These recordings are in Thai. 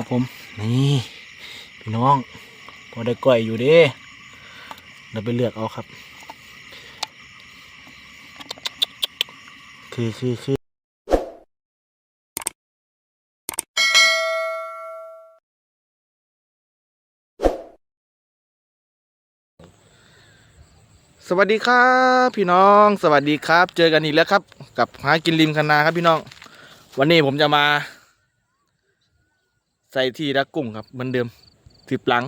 ครับผม นี่พี่น้อง พอได้ก้อยอยู่เด้เราไปเลือกเอาครับ คือคือคือสวัสดีครับพี่น้องสวัสดีครับ เจอกันอีกแล้วครับ กับหากินริมคณาครับพี่น้อง วันนี้ผมจะมา ใส่ที่รักกุ้งครับเหมือนเดิมสิบหลัง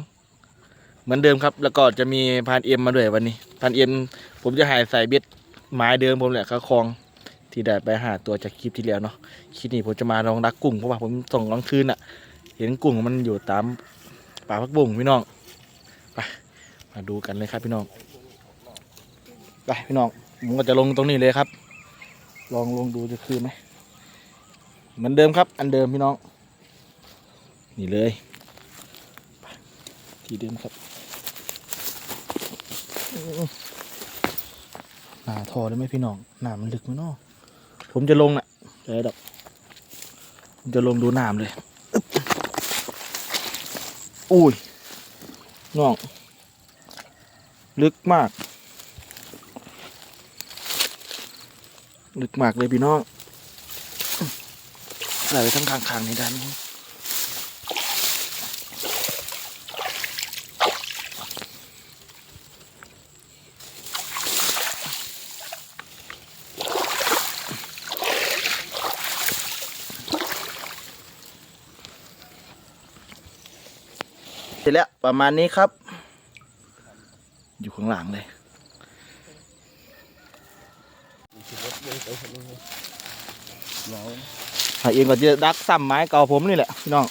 เหมือนเดิมครับ แล้วก็จะมีพานเอ็มมาด้วยวันนี้พานเอ็มผมจะหายใส่เบ็ดไม้เดิมผมแหละครับคลองที่ได้ไปหาตัวจากคลิปที่แล้วเนาะคลิปนี้ผมจะมาลองรักกุ้งเพราะว่าผมส่งกลางคืนอะเห็นกุ้งมันอยู่ตามป่าพักบุ้งพี่น้องไปมาดูกันเลยครับพี่น้องไปพี่น้องผมก็จะลงตรงนี้เลยครับ ลองลงดูจะคือไหมเหมือนเดิมครับ อันเดิมพี่น้อง นี่เลย ที่เดิมครับหนาทอได้ไหมพี่น้องหนามันลึกไหมเนาะผมจะลงน่ะเดี๋ยวดอกผมจะลงดูหน้ำเลยอุ้ยน้องลึกมาก ลึกมากเลยพี่น้องไหลไปทั้งข้างในด้านนี้ เสร็จแล้วประมาณนี้ครับ อยู่ข้างหลังเลยหาเองก็จะดักซ้ำไม้เก่าผมนี่แหละพี่น้อง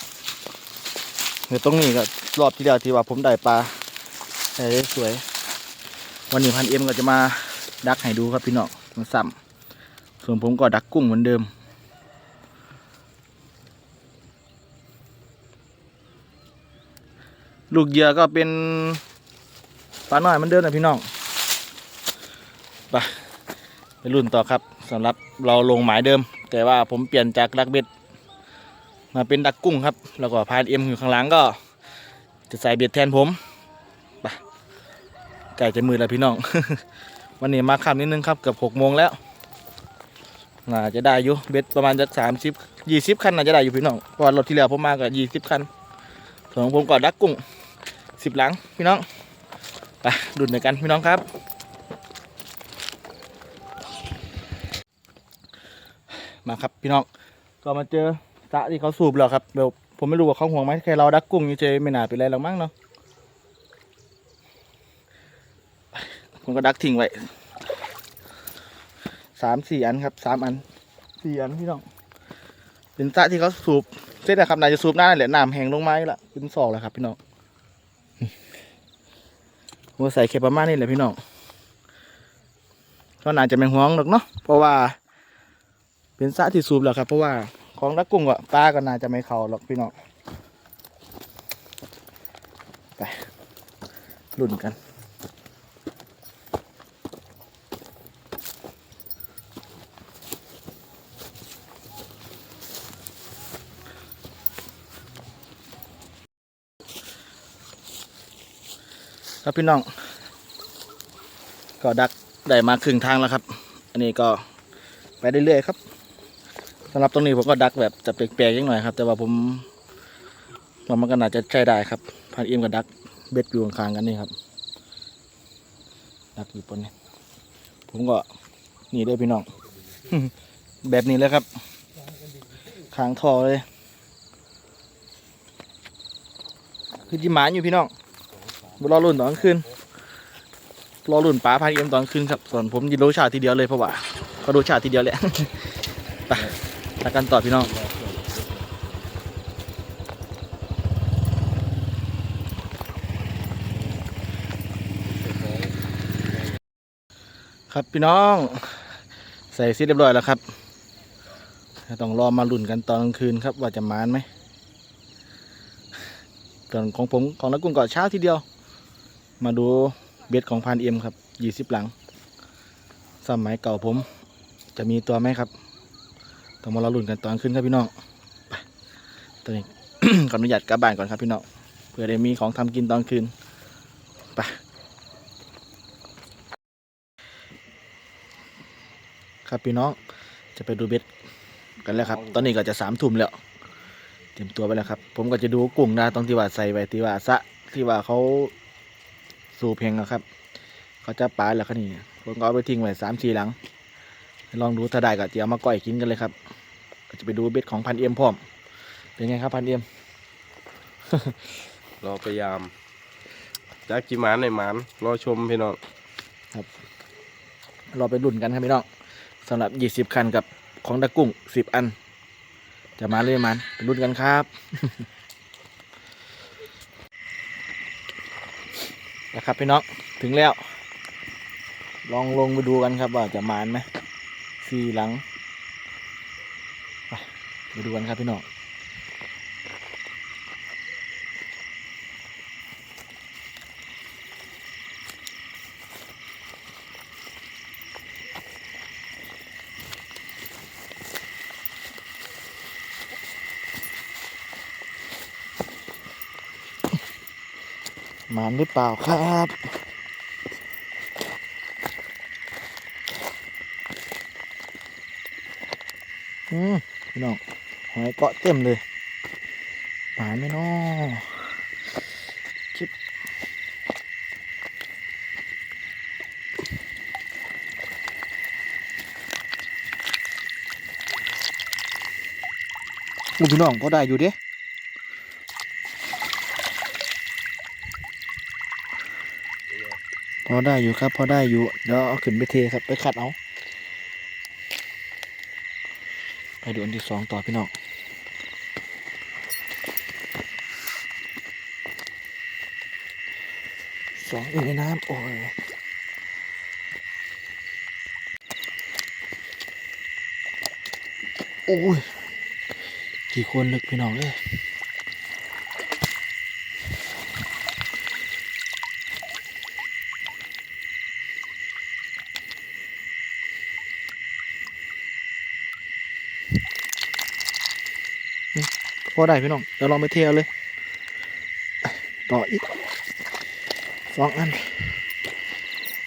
เดี๋ยวตรงนี้ก็รอบที่แล้วที่ว่าผมได้ปลาได้สวย วันนี้พันเอ็มก็จะมาดักให้ดูครับพี่น้องมันซ้ำส่วนผมก็ดักกุ้งเหมือนเดิม ลูกเหยื่อก็เป็นปลาหน่อยมันเดิมนะพี่น้องไปไปรุ่นต่อครับสำหรับเราลงหมายเดิม แต่ว่าผมเปลี่ยนจากดักเบ็ดมาเป็นดักกุ้งครับ แล้วก็พานเอ็มอยู่ข้างหลังก็จะใส่เบ็ดแทนผมไปไก่จะมือแล้วพี่น้อง วันนี้มาค่ำนิดนึงครับเกือบหกโมงแล้วน่าจะได้อยู่เบ็ดประมาณจะสามสิบยี่สิบคันน่าจะได้อยู่พี่น้องเพราะรถที่แล้วผมมาก็ยี่สิบคันส่วนของผมก็ดักกุ้ง สิบหลังพี่น้องไปดุนด้วยกันพี่น้องครับ มาครับพี่น้องก็มาเจอสระที่เขาสูบแล้วครับเดี๋ยวผมไม่รู้ว่าเขาห่วงไหมแค่เราดักกุ้งเฉยไม่น่าเป็นไรหรอกมั้งเนาะผมก็ดักทิ้งไว้สามสี่อันครับสามอันสี่อันพี่น้องเป็นสระที่เขาสูบเสร็จแล้วครับน่าจะสูบหน้านั่นแหละน้ำแห้งลงไมาอีกละเป็นศอกแล้วครับพี่น้อง หัวใส่แค่ประมาณนี้แหละพี่น้องก็น่าจะไม่ห่วงหรอกเนาะเพราะว่า เป็นสระที่สูบแล้วครับ เพราะว่าของรักกุ้งก็ปลาก็น่าจะไม่เข่าหรอกพี่น้องไปรุ่นกัน ครับพี่น้อง ก็ดักได้มาครึ่งทางแล้วครับ อันนี้ก็ไปเรื่อยๆครับสำหรับตรงนี้ผมก็ดักแบบจะแปลกๆยังหน่อยครับ แต่ว่าผมว่ามันก็น่าจะใช้ได้ครับพันเอ็มกับดักเบ็ดอยู่ข้างกันนี่ครับ ดักอยู่บนนี้ผมก็นี่ด้วยพี่น้อง แบบนี้เลยครับขางทอเลย คือจิหมานอยู่พี่น้อง รอรุ่นตอนกลางคืนรอรุ่นป้าพายเอ็มตอนกลางคืนครับ ส่วนผมยินรู้ชาติทีเดียวเลยเพราะว่าเขาดูชาติทีเดียวแหละไปไปกันต่อพี่น้องครับพี่น้องใส่ซีเรียบร้อยแล้วครับ ต้องรอมาลุ่นกันตอนกลางคืนครับว่าจะมานไหมส่วนของผมของนักกุ้งก็เช้าทีเดียว มาดูเบ็ดของพันเอ็มครับยี่สิบหลัง สมัยเก่าผม จะมีตัวไหมครับต้องมาเราลุ่นกันตอนขึ้นครับพี่น้องไปตัวนี้ขออนุญาตกลับบ้านก่อนครับพี่น้องเพื่อได้มีของทำกินตอนคืนไปครับพี่น้องจะไปดูเบ็ดกันแล้วครับ ตอนนี้ก็จะสามทุ่มแล้วเตรียมตัวไปแล้วครับ ผมก็จะดูกุ้งนะตรงที่ว่าใส่ไว้ที่ว่าสะที่ว่าเขา สูบเพลงนะครับ เขาจะปลาแล้วครับนี่ผมก็เอาไปทิ้งไว้สามสี่หลัง ลองดูถ้าได้ก็จะเอามาก้อยกินกันเลยครับก็จะไปดูเบ็ดของพันเอ็มพร้อม เป็นไงครับพันเอ็มรอพยายามจักกี่หมานในหมานรอชมพี่น้องเราไปรุ่นกันครับพี่น้องสำหรับยี่สิบคันกับของตะกุ้งสิบอัน จะมาเลยมันไปรุ่นกันครับ นะครับพี่น้องถึงแล้ว ลองลงไปดูกันครับว่าจะมานไหมสี่หลังไปไปดูกันครับพี่น้อง หมานหรือเปล่าครับอืมพี่น้องหอยเกาะเต็มเลยหมาไม่น้อคิดพี่น้องพอได้อยู่เด้ อได้อยู่ครับ พอได้อยู่เดี๋ยวเอาขึ้นไปเทครับ ไปขัดเอา ไปดูอันที่สองต่อพี่น้องสองอยู่ในน้ำโอ้ยโอ้ย กี่คนลึกพี่น้องเอ้ย อได้พี่น้องเดี๋ยวลองไปเที่ยวเลย ต่ออีกสองอัน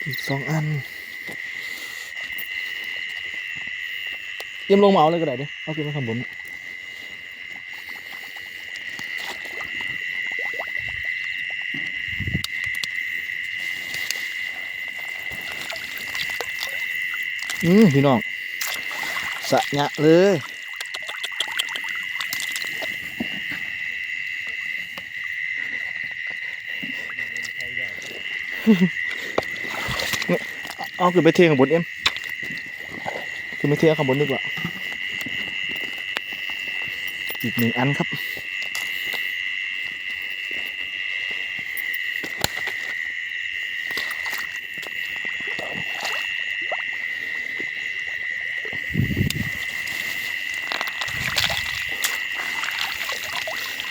อีกสองอันเยี่ยมลงมาเอาเลยก็ได้เด้อเอาขึ้นมาข้างบนอืมพี่น้องสะยะเลย เอาขึ้นไปเทข้างบนเอ็มขึ้นไปเทข้างบนดีกว่าอีกหนึ่งอันครับ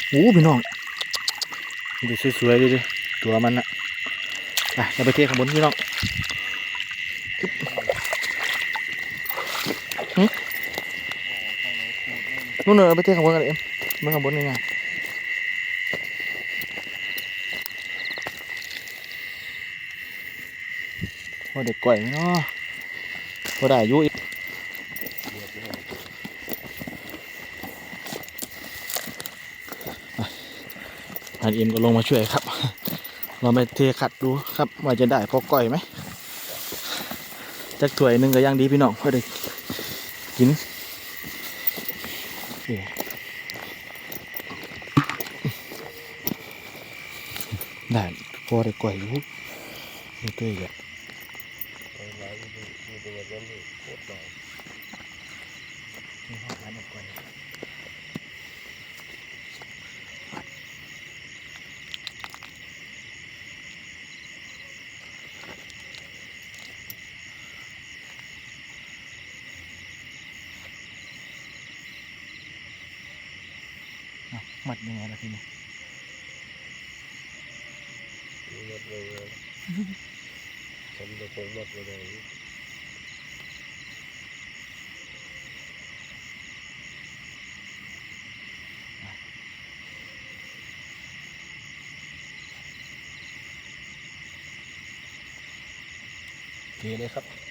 โอ้พี่น้องดูสวยๆเลยดิตัวมันอะ ไปเราไปเทข้างบนพี่น้องนู่นเนอไปเที่ยวข้างบนกันเลยเอ็มไม่ข้างบนนี่ไงว่าเด็กก่อยเนาะว่าได้อายุอีกอันเอ็มก็ลงมาช่วยครับ เราไปเทขัดดูครับ ว่าจะได้พอก่อยไหมจักถ้วยหนึ่งก็ยังดีพี่น้องก็ได้กินได้พอได้ก่อยอยู่นี่ตัวใหญ่ ยังไงล่ะทีนี้หมดเลยฉันจะคงหมดเลยดีเลยครับ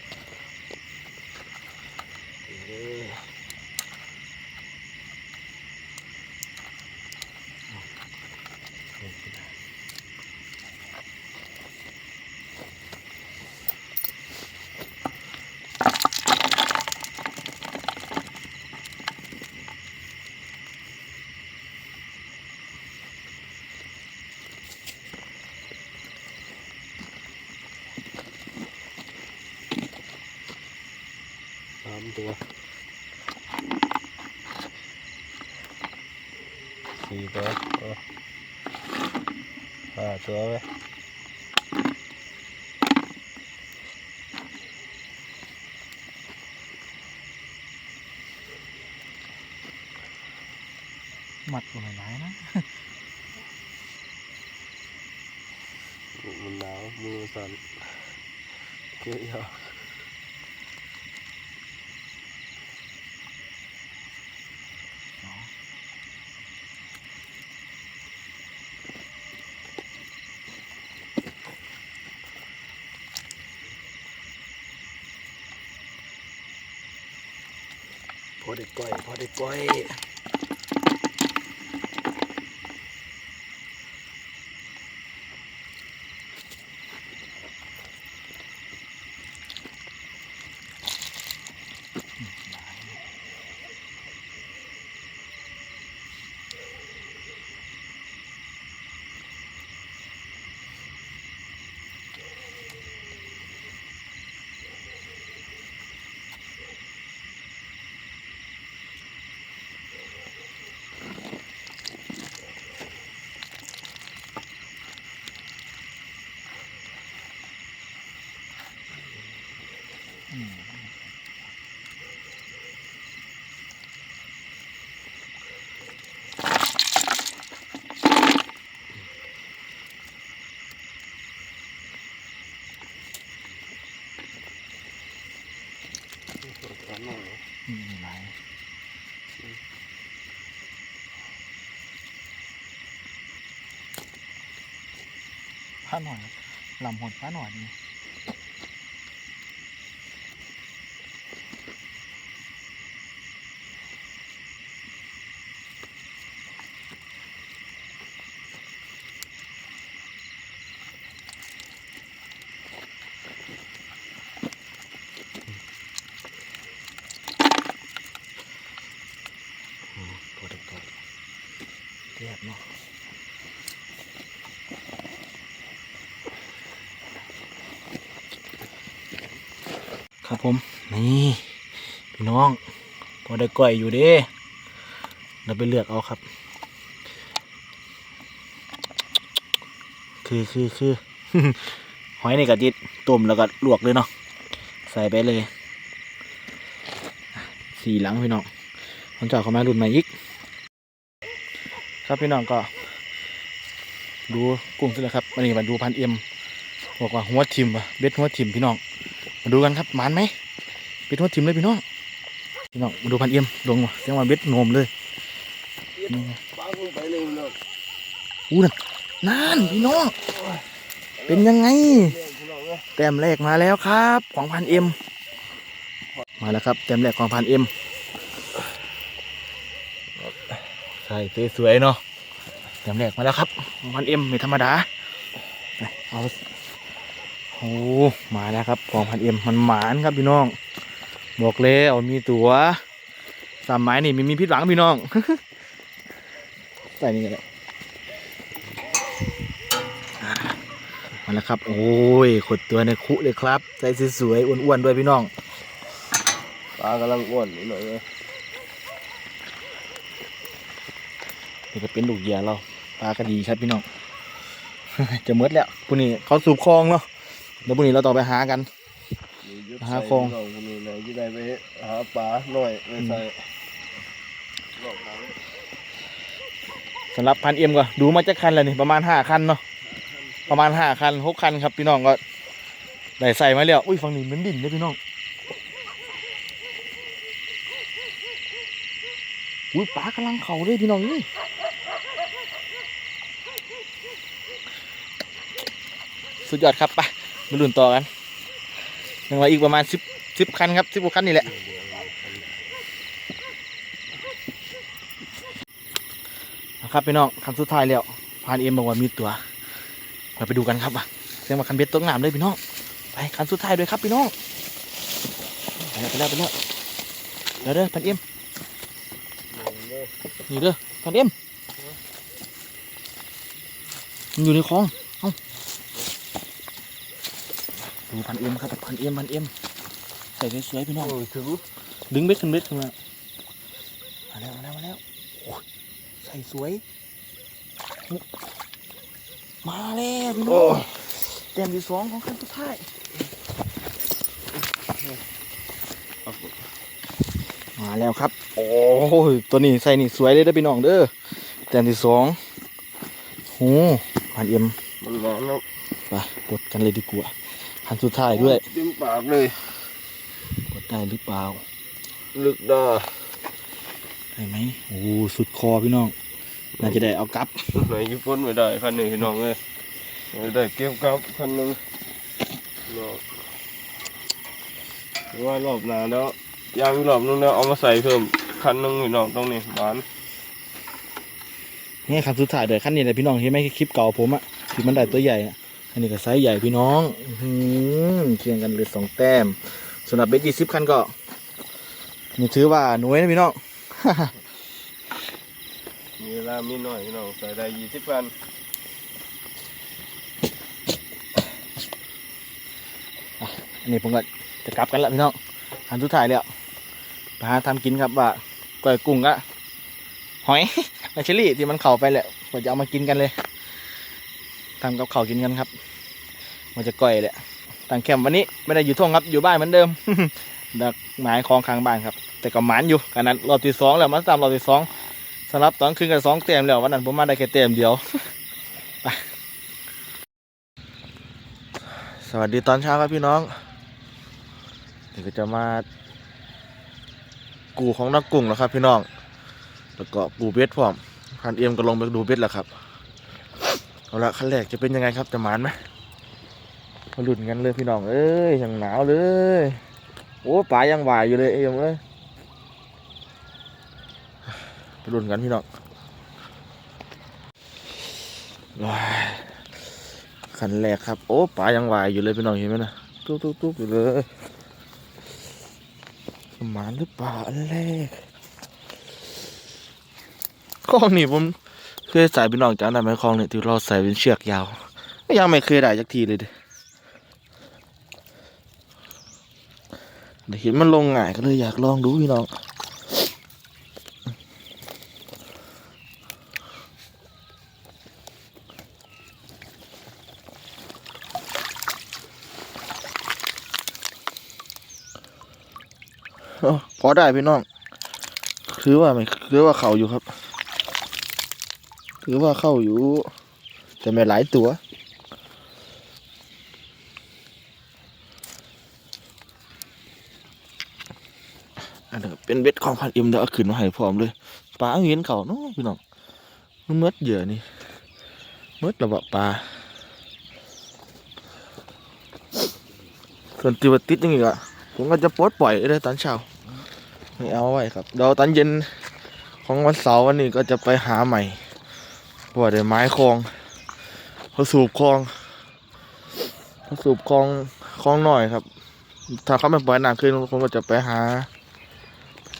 ห้าตัวไหมมัดลงไปไหนนะ มันหนาวมื อสั่นเกยอะพอได้ก้อยพอได้ก้อยอืมไหน ผ้าหน่อยลำหดผ้าหน่อยนี่พอได้ก้อยเรียบเนาะครับผม นี่พี่น้องพอได้ก้อยอยู่เด้เราไปเลือกเอาครับ คือคือคือหอยในกระดิดต้มแล้วก็ลวกเลยเนาะใส่ไปเลยสี่หลังพี่น้องคนจ่อเข้ามารุ่นใหม่อีกครับพี่น้องก็ ดูกุ้งสร็จแล้วครับอันนี้มาดูพันเอ็มบอกว่าหัวทิมว่ะเบ็ดหัวทิมพี่น้องมาดูกันครับหมานไหม เบ็ดหัวทิมเลยพี่น้องพี่น้องมาดูพันเอ็มลงว่ะเรียกว่าเบ็ดโนมเลยนี่ไงป้าลงไปเลยเนะอู้นั่นนั่นพี่น้องเป็นยังไง แต้มแรกมาแล้วครับ ของพันเอ็มมาแล้วครับแต้มแรกของพันเอ็มใส่สวยๆเนาะแต้มแรกมาแล้วครับของพันเอ็มไม่ธรรมดาเอาโอ้มาแล้วครับของพันเอ็มมันหมานครับพี่น้อง บอกแล้วมีตัวสามไม้นี่ม่มีพิษหลังพี่น้องใส่นี่กันเลยมาแล้วครับ โอ้ยขดตัวในคุเลยครับใส่สวยๆอ้วนๆด้วยพี่น้องปลากำลังอ้วนเลยนี่ก็เป็นลูกเหยื่อเราปลาก็ดีครับพี่น้องจะหมดแล้วพรุ่งนี้เขาสูบคลองเนาะเดี๋ยวพรุ่งนี้เราต่อไปหากัน ยุดหาใส่โครงพี่น้องคนนี้เลยที่ได้ไปหาปลาหน่อยไปใส่รอบหลังสำหรับพันเอ็มก็ดูมาจากคันแล้วนี่ประมาณห้าคันเนาะประมาณห้าคันหกคันครับพี่น้องก็ได้ใส่มาแล้วอุ้ยฝั่งนี้เหมือนดินเลยพี่น้องอุ้ยปลากำลังเข่าเลยพี่น้องนี่สุดยอดครับไปมาลุ้นต่อกัน ยังเหลืออีกประมาณสิบสิบคันครับสิบกว่าคันนี่แหละครับพี่น้องคันสุดท้ายแล้วพานเอ็มบอกว่ามีตัวเราไปดูกันครับว่าเสียงมาคันเบ็ดตกน้ำเลยพี่น้องไปคันสุดท้ายด้วยครับพี่น้องไปแล้วไปแล้วไปแล้วเดี๋ยวเด้อพันเอ็มนี่เด้อพันเอ็มอยู่ในคลองเอ้า ดูพันเอ็มครับพันเอ็มพันเอ็มใส่สวยๆพี่น้องโอ้ยถึงดึงเบ็ดขึ้นเบ็ดขึ้นมามาแล้วมาแล้วมาแล้วโอ้ยใส่สวย มาแล้วพี่น้โอ้องเต็มที่สองของขั้นสุดท้ายมาแล้วครับ โอ้ยตัวนี้ใส่นี่สวยเลยเด้อพี่น้องเด้อเต็มที่สองโอ้ผ่านเอ็มมันร้อนแล้วไปกดกันเลยดีกว่า ขั้นสุดท้ายด้วยเต็มปากเลยกดได้หรือเปล่า ลึกดาได้ไหมโอ้สุดคอพี่น้อง น่าจะได้เอากลับไหนญี่ปุ่นไม่ได้คันหนึ่งพี่น้องเลยไม่ได้เก็บกับคันหนึ่งเนาะหรือว่ารอบหน้าแล้วยางอีกรอบนึงแล้วเอามาใส่เพิ่มคันหนึ่งพี่น้องตรงนี้หวานนี่ขั้นสุดท้ายเดี๋ยวขั้นนี้เลยพี่น้องเห็นไหมคลิปเก่าผมอะที่มันได้ตัวใหญ่อะ อันนี้ก็ไซส์ใหญ่พี่น้องอื้อหือเคียงกันเลยสองแต้มสำหรับเบสยี่สิบคันก็นี่ถือว่าหน่วยนะพี่น้องมีเวลามีหน่อยพี่น้องใส่ได้ยี่สิบพันอันนี้ผมก็จะกลับกันแล้วพี่น้องอันสุดท้ายแล้วไปหาทำกินครับว่าก้อยกุ้งอะหอยมาเชอรี่ที่มันเข่าไปแหละผมจะเอามากินกันเลย ทำกับข้าวกินกันครับ มันจะก้อยแหละต่างแคมป์วันนี้ไม่ได้อยู่ท่องครับอยู่บ้านเหมือนเดิมดักหมายคลองข้างบ้านครับ แต่ก็หมานอยู่กันนั้นรอบที่สองแล้วมาตามรอบที่สองสำหรับตอนคืนกันสองเต็มแล้ววันนั้นผมมาได้แค่เต็มเดียวไปสวัสดีตอนเช้าครับพี่น้องเดี๋ยวจะมากูของนักกุ้งแล้วครับ พี่น้องแล้วก็ปูเบ็ดพร้อมพันเอ็มก็ลงไปดูเบ็ดแล้วครับ เอาละขั้นแรกจะเป็นยังไงครับจะหมานไหมมาลุ้นกันเลยพี่น้องเอ้ยยังหนาวเลยโอ้ปลายังหวายอยู่เลยเอ็มเอ้ยไปลุ้นกันพี่น้องว้ายขั้นแรกครับ โอ้ปลายังหวายอยู่เลยพี่น้องเห็นไหมนะตุ๊บตุ๊บตุ๊บอยู่เลยหมานหรือเปล่าอันแรกคลอนี่ผม เคยใส่เป็นนอกจากนั้นไหมคลองเนี่ยที่เราใส่เป็นเชือกยาวยังไม่เคยได้สักทีเลยเด้เดี๋ยวเห็นมันลงง่ายก็เลยอยากลองดูพี่น้องอพอได้พี่น้อง คือว่าไม่คือว่าเข้าอยู่ครับ ถือว่าเข้าอยู่ แต่ไม่หลายตัว อันนี้เป็นเบ็ดของพันเอ็มเดี๋ยวเอาขึ้นมาให้พร้อมเลยปลาเห็นเขาเนาะพี่น้องมันมดเยื่อนี่เมดระเบาปลาส่วนติวติดยังไงอะผมก็จะปลดปล่อยเลยตอนเช้าไม่เอาไว้ครับเดี๋ยวตอนเย็นของวันเสาร์วันนี้ก็จะไปหาใหม่ เพราะว่าได้ไม้คลองเขาสูบคลองเขาสูบคลองคลองหน่อยครับ ถ้าเขาไม่ปล่อยน้ำขึ้นผมก็จะไปหา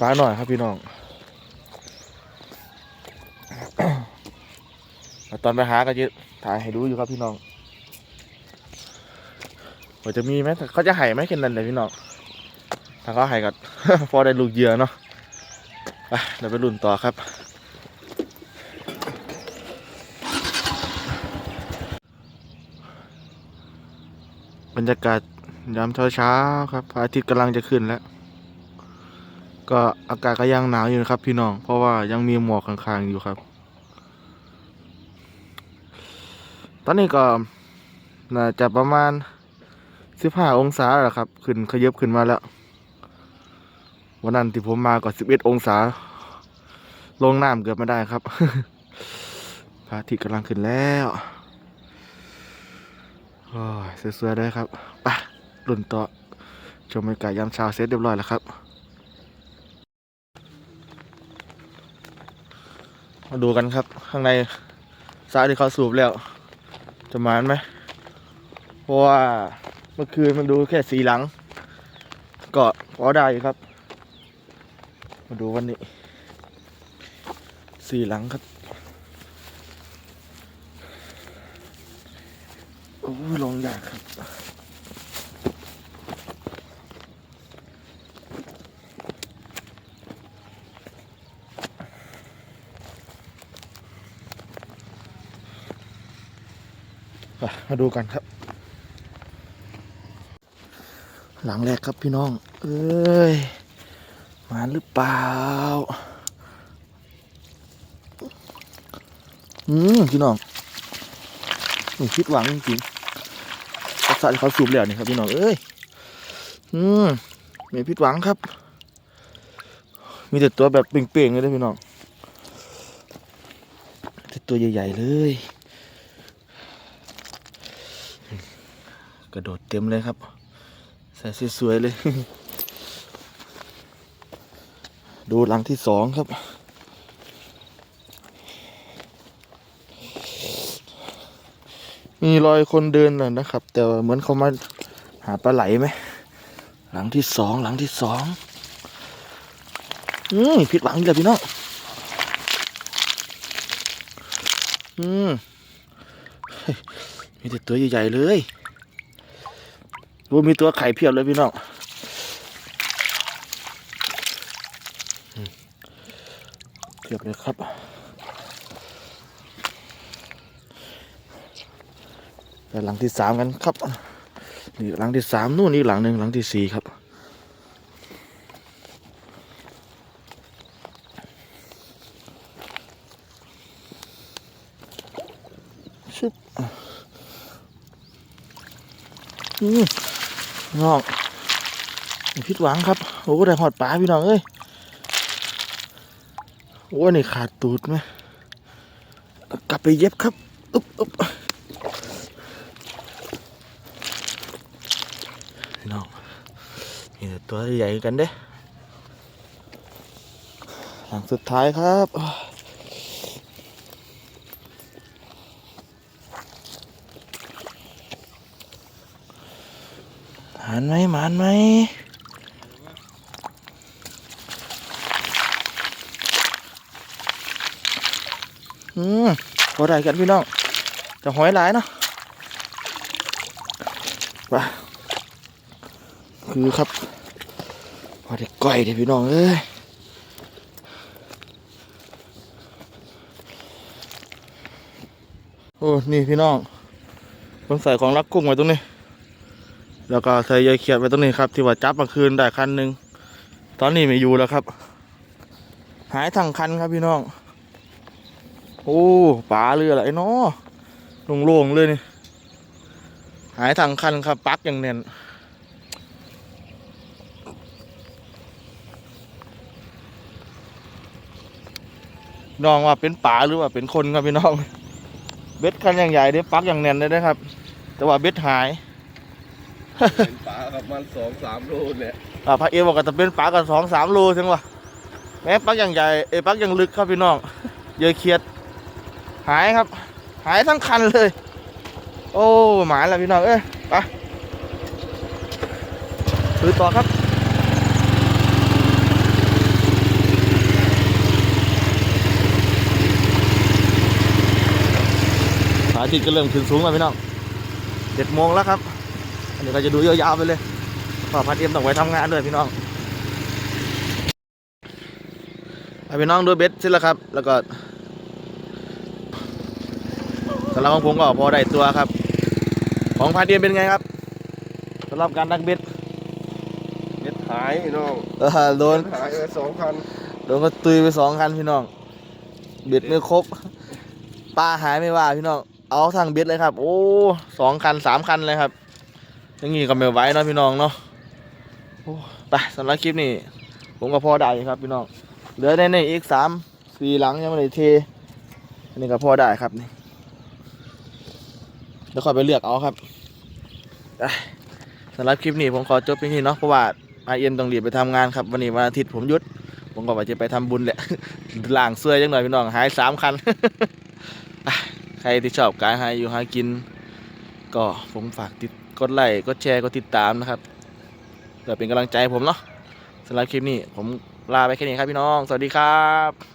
ปลาหน่อยครับพี่น้องตอนไปหาก็จะถ่ายให้ดูอยู่ครับพี่น้องว่าจะมีไหมเขาจะให้ไหมแค่นั้นเลยพี่น้องถ้าเขาให้ก็พอได้ลูกเหยื่อเนาะไปเดี๋ยวไปรุ่นต่อครับ รรยากาศยามเช้าๆครับพระอาทิตย์กำลังจะขึ้นแล้ว ก็อากาศก็ยังหนาวอยู่นะครับ พี่น้อง เพราะว่ายังมีหมอกข้างๆอยู่ครับ ตอนนี้ก็น่าจะประมาณสิบห้าองศาแล้วครับ ขึ้นขยับขึ้นมาแล้ว วันนั้นที่ผมมาก็สิบเอ็ดองศา ลงน้ำเกือบไม่ได้ครับพระอาทิตย์กำลังขึ้นแล้ว โอ้ยสวยๆเลยครับไปรุ่นต่อชมบรรยากาศยามเช้าเสร็จเรียบร้อยแล้วครับ มาดูกันครับ ข้างในสระที่เขาสูบแล้ว จะมานไหมเพราะว่าเมื่อคืนมันดูแค่สีหลัง ก็พอได้ครับ มาดูวันนี้ สีหลังครับ โอ้ยลงยากครับ มาดูกันครับ หลังแรกครับพี่น้อง เอ้ย มาหรือเปล่า อืมพี่น้อง มคิดหวังจริงๆรักษาที่เขาสูบแล้วนี่ครับพี่น้องเอ้ยอืมไม่ผิดหวังครับ มีแต่ตัวแบบเป่งๆเลยนะพี่น้องแต่ตัวใหญ่ๆเลย กระโดดเต็มเลยครับใส่สวยๆเลย ดูหลังที่สองครับ มีรอยคนเดินน่ะนะครับ แต่เหมือนเขามาหาปลาไหลไหม หลังที่สองหลังที่สองอืมผิดหวังอีกแล้วพี่น้องอืมเฮ้ยมีแต่ตัวใหญ่ๆเลยรู้มีตัวไข่เพียบเลยพี่น้องเพียบเลยครับ ไปหลังที่สามกันครับนี่หลังที่สามนู่นอีกหลังหนึ่งหลังที่สี่ครับชึบอะอืมน้องอย่าผิดหวังครับ โอ้ได้หอดปลาพี่น้องเอ้ยโอ้นี่ขาดตูดไหมกลับไปเย็บครับ อึ๊บอึ๊บพี่น้องมีแตัวใหญ่กันเด้หลังสุดท้ายครับหานไหมหมานไหมอืมพอได้กันพี่น้องจะหอยหลายเนาะไปคือครับ อได้ก้อยเด้พี่น้องเอ้ยโอ้ นี่พี่น้องผมใส่ของรักกุ้งไว้ตรงนี้ แล้วก็ใส่ใยเขียดไว้ตรงนี้ครับ ที่ว่าจับมาคืนได้คันหนึ่งตอนนี้ไม่อยู่แล้วครับ หายทั้งคันครับพี่น้อง โอ้ปลาเรืออะไรเนาะโล่งๆเลยนี่หายทางคันครับปักอย่างเน่น น้องว่าเป็นป่าหรือว่าเป็นคนครับพี่น้อง เบ็ดคันอย่างใหญ่เด้ปักอย่างแน่นเลยนะครับ แต่ว่าเบ็ดหายเป็นปลาครับมันสองสามโลเนี่ยอ่าพระเอบอกว่าจะเป็นป่ากันสองสามโลใช่ไหมแม้ปักอย่างใหญ่เอยปักอย่างลึกครับพี่น้องเยอะเคียด หายครับ หายทั้งคันเลย โอ้หมาแล้วพี่น้องเอ้ยไปดูต่อครับ สายติดก็เริ่มขึ้นสูงแล้วพี่น้องเจ็ดโมงแล้วครับ อันนี้ก็จะดูยาวๆไปเลยเพราะพัดเอ็มต้องไว้ทำงานด้วยพี่น้องให้พี่น้องดูเบ็ดเสร็จแล้วครับ แล้วก็สำหรับของผมก็พอได้ตัวครับ ของพัดเอ็มเป็นไงครับสำหรับการดักเบ็ดเบ็ดหายพี่น้องเออโดนเบ็ดหายไปสองคันโดนก็ตุยไปสองคันพี่น้อง เบ็ดไม่ครบปลาหายไม่ว่าพี่น้อง เอาทางเบ็ดเลยครับ โอ้สองคันสามคันเลยครับอยังงี้ก็ไม่ไหวเนาะพี่น้องเนาะโอ้ไปสำหรับคลิปนี้ผมก็พอได้ครับพี่น้องเหลือในในอีกสามสี่หลังยังไม่ได้เทอันนี้ก็พอได้ครับนี่เดี๋ยวค่อยไปเลือกเอาครับไปสำหรับคลิปนี้ผมขอจบเพียงนี้เนาะเพราะว่าอาเอ็นต้องรีบไปทำงานครับ วันนี้วันอาทิตย์ผมหยุด ผมก็ว่าจะไปทำบุญแหละล่างเสื้อจังหน่อยพี่น้องหายสามคัน ใครที่ชอบการหาอยู่หากิน ก็ผมฝากติดกดไลค์กดแชร์กดติดตามนะครับเพื่อเป็นกำลังใจให้ผมเนาะสำหรับคลิปนี้ผมลาไปแค่นี้ครับพี่น้อง สวัสดีครับ